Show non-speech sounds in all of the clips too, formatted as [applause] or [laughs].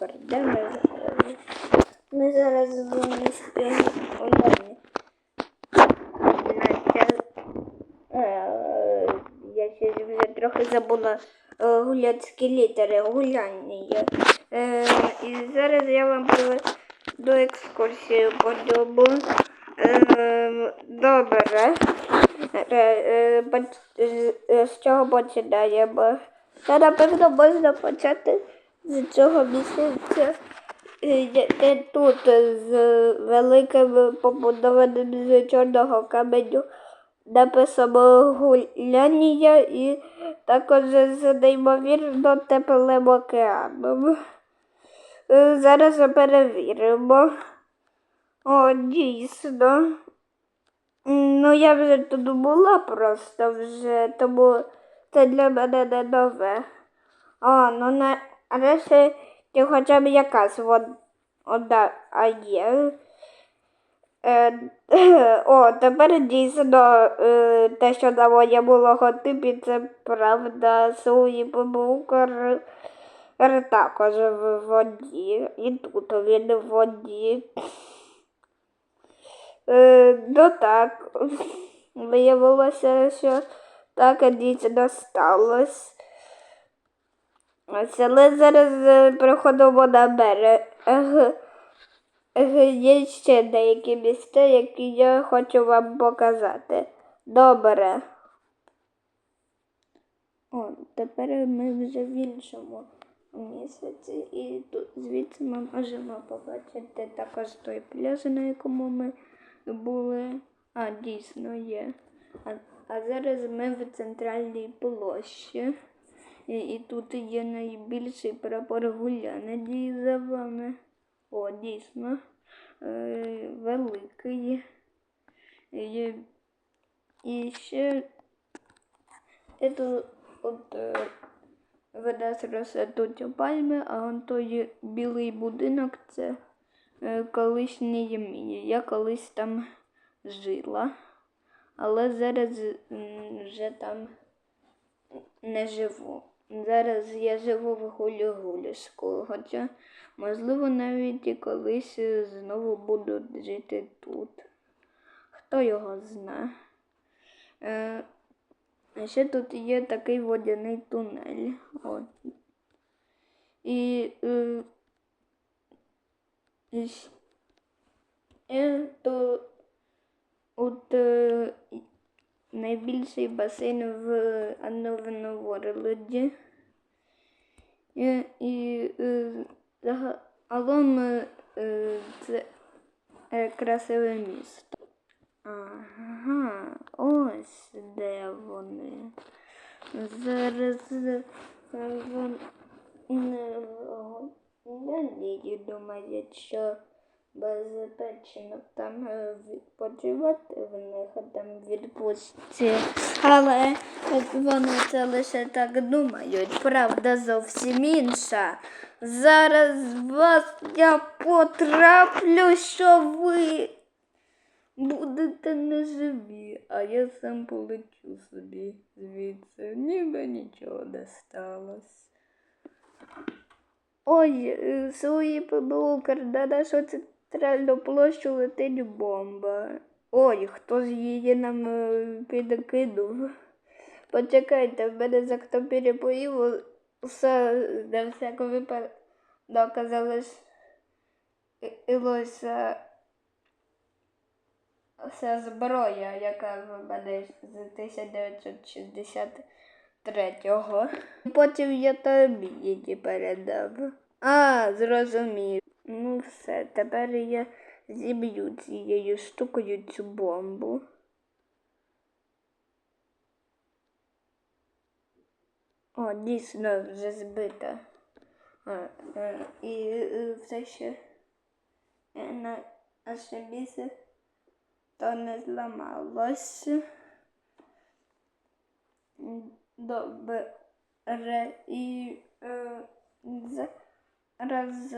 Букер, де ми зараз? Ми зараз в місті Оляні. Наче, е, Я ще вже трохи забула е, гуляцькі літери, гуляння. Е, і зараз я вам проведу екскурсію по дубу. Е, добре. З чого починаємо? Та напевно можна почати з цього місяця. Е, яке тут з великим побудованим з чорного каменю написано гуляння і також з неймовірно теплим океаном. Е, Зараз перевіримо. О, дійсно. Ну, я вже тут була просто вже, тому це для мене не нове. А, ну на нарешті хоча б якась вод- вода а є. Е, [coughs] о, тепер дійсно е, те, що на моєму логотипі, це правда свої побукер також в воді. І тут він в воді. Е, ну так, [laughs] виявилося, що так дійсно сталося. Але зараз е, переходимо на берег. Є ще деякі місця, які я хочу вам показати. Добре. О, тепер ми вже в іншому місяці, і тут звідси ми можемо побачити також той пляж, на якому ми були. А, дійсно є. А, а зараз ми в центральній площі. І, тут є найбільший прапор Гуляни за вами. О, дійсно. Е, великий. І, і ще це от веде ростуть пальми, а он той білий будинок це е, колишній мій. Я колись там жила, але зараз вже там не живу. Зараз я живу в Гулі-Гулівську, хоча, можливо, навіть і колись знову буду жити тут. Хто його знає. Е, ще тут є такий водяний тунель. От. І, е, і щ- е, то от е, найбільший басейн в Анновеноворлоді. І, і е, загалом е, е, це е, красиве місто. Ага, ось де вони. Зараз е, вони думають, що безпечно там е, відпочивати в них там відпустці. Але вони це лише так думають. Правда зовсім інша. Зараз вас я потраплю, що ви будете неживі, а я сам полечу собі звідси. Ніби нічого не сталося. Ой, е, свої ПБУ на що центральну площу летить бомба. Ой, хто ж її нам е, підкинув. Почекайте, в мене за хто перепоїв, все на всякого випадку залишилося вся зброя, яка в мене з 1963-го. Потім я тобі її передав. А, зрозумів. Ну все, тепер я зіб'ю цією штукою цю бомбу. О, дійсно вже збита. А, і е, все ще на наше місце то не зламалось. Добре. І е, зараз,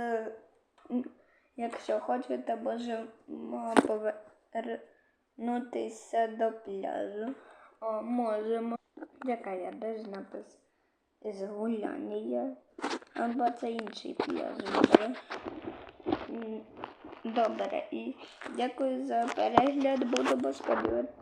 якщо хочете, можемо повернутися до пляжу. О, можемо. Яка я десь напис із гуляння. або це інший пляж буде. Добре, і дякую за перегляд. Буду безподівати